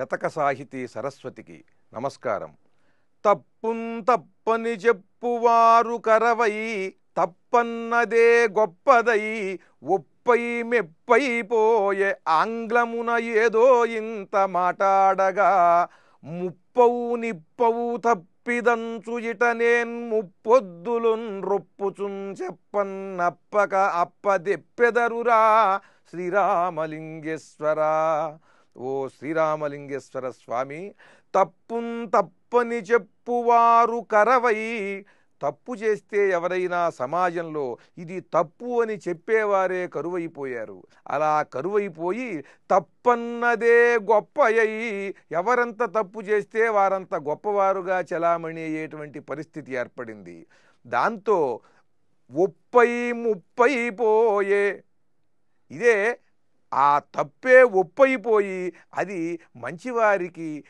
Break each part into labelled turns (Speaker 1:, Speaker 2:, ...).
Speaker 1: శతక సాహితీ సరస్వతికి నమస్కారం. తప్పున్ తప్పని చెప్పువారు కరవై తప్పన్నదే గొప్పదై ఒప్పై మెప్పై పోయే ఆంగ్లమున ఏదో ఇంత మాటాడగా ముప్పవు నిప్పవు తప్పిదంచు ఇటనేన్ ముప్పొద్దులున్ రొప్పుచున్ చెప్పన్నప్పక అప్పదెప్పెదరురా శ్రీరామలింగేశ్వరా. ఓ శ్రీరామలింగేశ్వర స్వామి తప్పున్ తప్పని చెప్పువారు కరవై తప్పు చేస్తే ఎవరైనా సమాజంలో ఇది తప్పు అని చెప్పేవారే కరువైపోయారు. అలా కరువైపోయి తప్పన్నదే గొప్పయ్యి ఎవరంత తప్పు చేస్తే వారంత గొప్పవారుగా చలామణి అయ్యేటువంటి పరిస్థితి ఏర్పడింది. దాంతో ముప్పై ముప్పై పోయే ఇదే ఆ తప్పే ఒప్పైపోయి అది మంచివారికి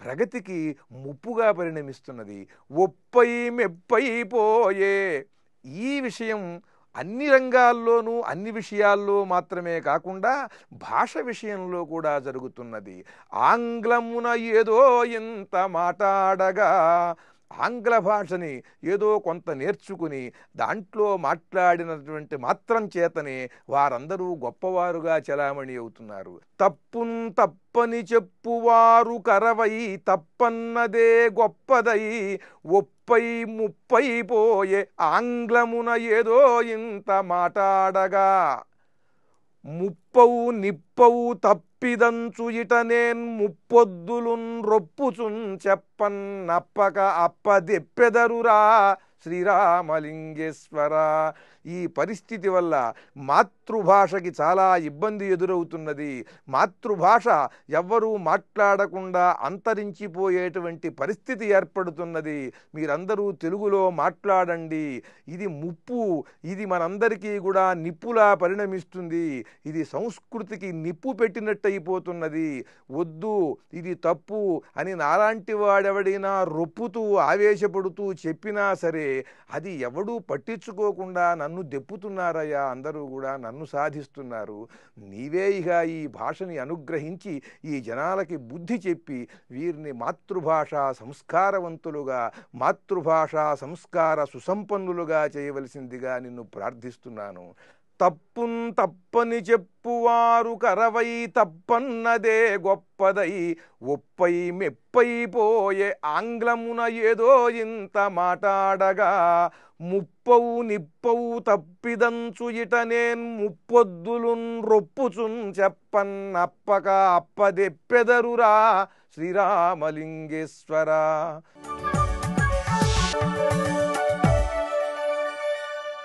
Speaker 1: ప్రగతికి ముప్పుగా పరిణమిస్తున్నది. ఒప్పై మెప్పైపోయే ఈ విషయం అన్ని రంగాల్లోనూ అన్ని విషయాల్లో మాత్రమే కాకుండా భాష విషయంలో కూడా జరుగుతున్నది. ఆంగ్లమున ఏదో ఇంత మాట్లాడగా ఆంగ్ల భాషని ఏదో కొంత నేర్చుకుని దాంట్లో మాట్లాడినటువంటి మాత్రం చేతనే వారందరూ గొప్పవారుగా చలామణి అవుతున్నారు. తప్పున్ తప్పని చెప్పువారు కరవై తప్పన్నదే గొప్పదై ఒప్పై ముప్పై పోయే ఆంగ్లమున ఏదో ఇంత మాటాడగా. ముప్పవు నిప్పవు తప్పిదంచు ఇటనేన్ ముప్పొద్దులున్ రొప్పుచున్ చెప్పన్నప్పక అప్పదెప్పెదరురా శ్రీరామలింగేశ్వర. ఈ పరిస్థితి వల్ల మాతృభాషకి చాలా ఇబ్బంది ఎదురవుతున్నది. మాతృభాష ఎవ్వరూ మాట్లాడకుండా అంతరించిపోయేటువంటి పరిస్థితి ఏర్పడుతున్నది. మీరందరూ తెలుగులో మాట్లాడండి. ఇది ముప్పు ఇది మనందరికీ కూడా నిప్పులా పరిణమిస్తుంది. ఇది సంస్కృతికి నిప్పు పెట్టినట్టయిపోతున్నది. వద్దు ఇది తప్పు అని నాలాంటి వాడెవడైనా రొప్పుతూ ఆవేశపడుతూ చెప్పినా సరే అది ఎవడూ పట్టించుకోకుండా నన్ను దెప్పుతున్నారయ్యా అందరూ కూడా నన్ను సాధిస్తున్నారు. నీవే ఇక ఈ భాషని అనుగ్రహించి ఈ జనాలకి బుద్ధి చెప్పి వీరిని మాతృభాష సంస్కారవంతులుగా మాతృభాష సంస్కార సుసంపన్నులుగా చేయవలసిందిగా నిన్ను ప్రార్థిస్తున్నాను. తప్పున్ తప్పని చెప్పువారు కరవై తప్పన్నదే గొప్పదై ఒప్పై మెప్పైపోయే ఆంగ్లమున ఏదో ఇంత మాటాడగా ముప్పవు నిప్పవు తప్పిదంచు ఇటనేన్ ముప్పొద్దులున్ రొప్పుచున్ చెప్పన్నప్పక అప్పదెప్పెదరురా శ్రీరామలింగేశ్వరా.